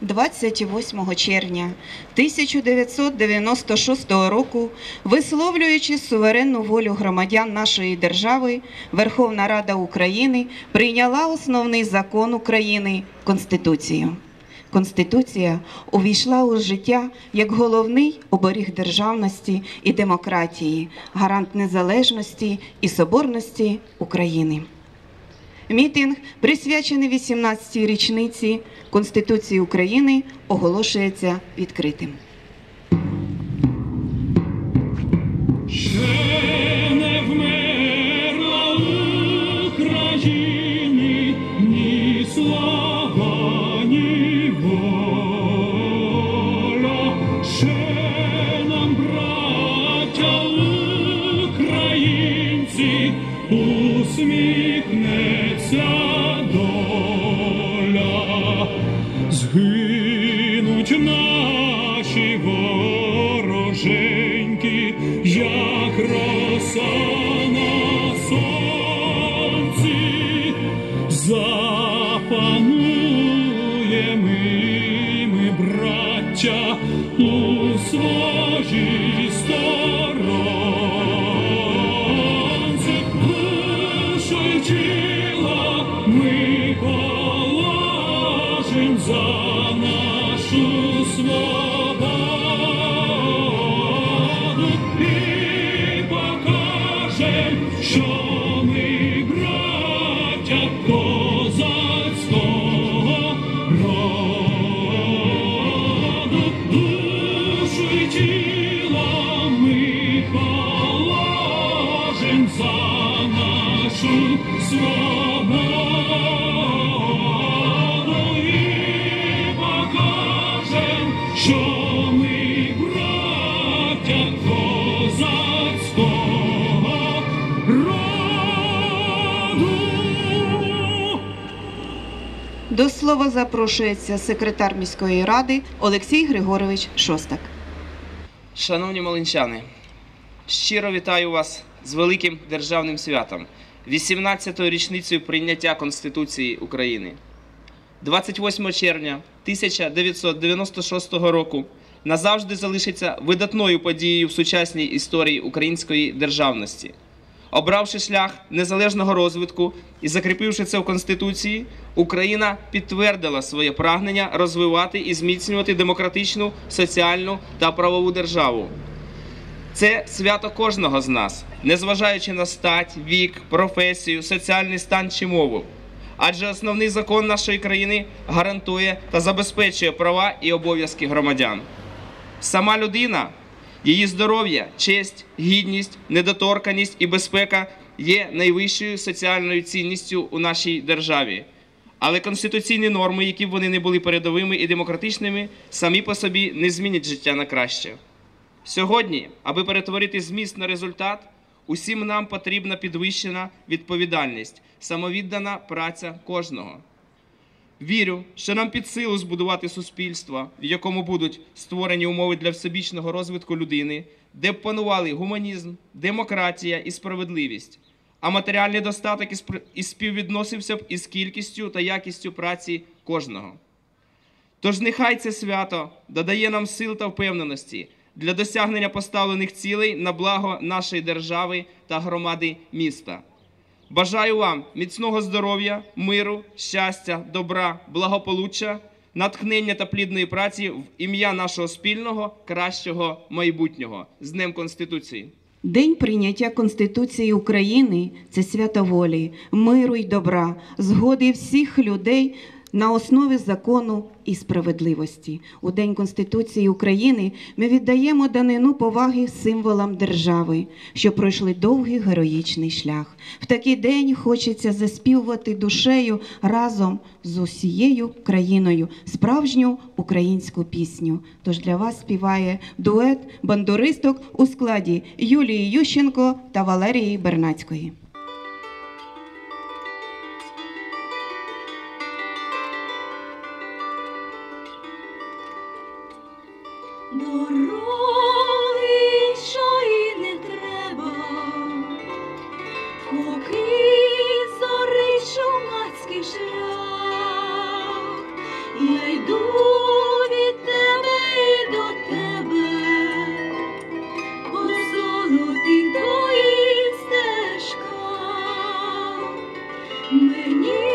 28 червня 1996 року, висловлюючи суверенну волю громадян нашої держави, Верховна Рада України прийняла основний закон України Конституцію. Конституція увійшла у життя як головний оберіг державності і демократії, гарант незалежності і соборності України. Мітинг, присвячений 18-й річниці Конституції України, оголошується відкритим. Ще не нашу свободу і покажем, що ми браття козацького. Душу положим за До слова запрошується секретар міської ради Олексій Григорович Шостак. Шановні малинчани, щиро вітаю вас з великим державним святом, 18-ю річницею прийняття Конституції України. 28 червня 1996 року назавжди залишиться видатною подією в сучасній історії української державності. Обравши шлях незалежного розвитку і закріпивши це в Конституції, Україна підтвердила своє прагнення розвивати і зміцнювати демократичну, соціальну та правову державу. Це свято кожного з нас, незважаючи на стать, вік, професію, соціальний стан чи мову. Адже основний закон нашої країни гарантує та забезпечує права і обов'язки громадян. Сама людина, її здоров'я, честь, гідність, недоторканість і безпека є найвищою соціальною цінністю у нашій державі. Але конституційні норми, які б вони не були передовими і демократичними, самі по собі не змінять життя на краще. Сьогодні, аби перетворити зміст на результат, усім нам потрібна підвищена відповідальність, самовіддана праця кожного. Вірю, що нам під силу збудувати суспільство, в якому будуть створені умови для всебічного розвитку людини, де б панували гуманізм, демократія і справедливість, а матеріальний достаток і співвідносився б із кількістю та якістю праці кожного. Тож нехай це свято додає нам сил та впевненості для досягнення поставлених цілей на благо нашої держави та громади міста. Бажаю вам міцного здоров'я, миру, щастя, добра, благополуччя, натхнення та плідної праці в ім'я нашого спільного кращого майбутнього з Днем Конституції. День прийняття Конституції України це свято волі, миру й добра, згоди всіх людей на основі закону і справедливості. У День Конституції України ми віддаємо данину поваги символам держави, що пройшли довгий героїчний шлях. В такий день хочеться заспівувати душею разом з усією країною справжню українську пісню. Тож для вас співає дует бандуристок у складі Юлії Ющенко та Валерії Бернацької. you.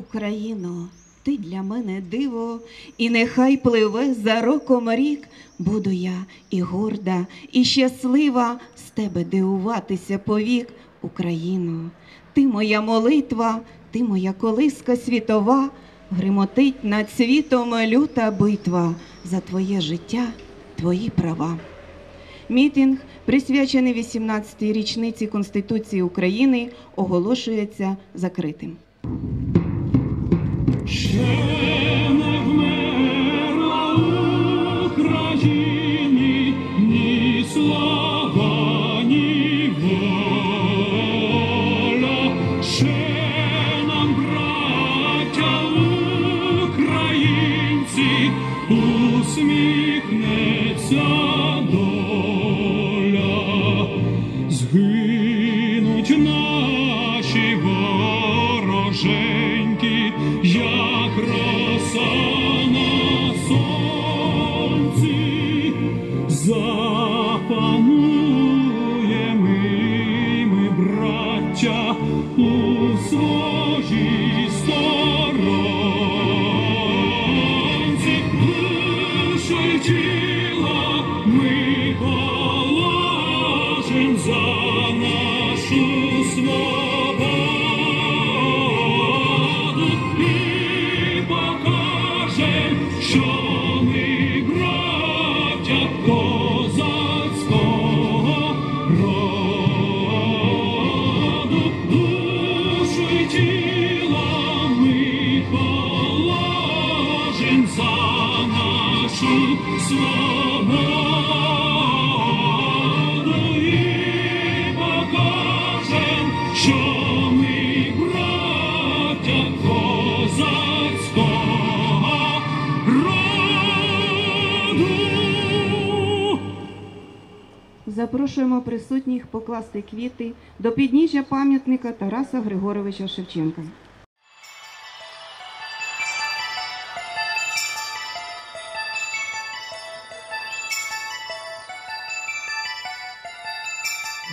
Україно, ти для мене диво, і нехай пливе за роком рік. Буду я і горда, і щаслива з тебе дивуватися повік, Україно. Ти моя молитва, ти моя колиска світова, гримотить над світом люта битва за твоє життя, твої права. Мітинг, присвячений 18-й річниці Конституції України, оголошується закритим. love. Запрошуємо присутніх покласти квіти до підніжжя пам'ятника Тараса Григоровича Шевченка.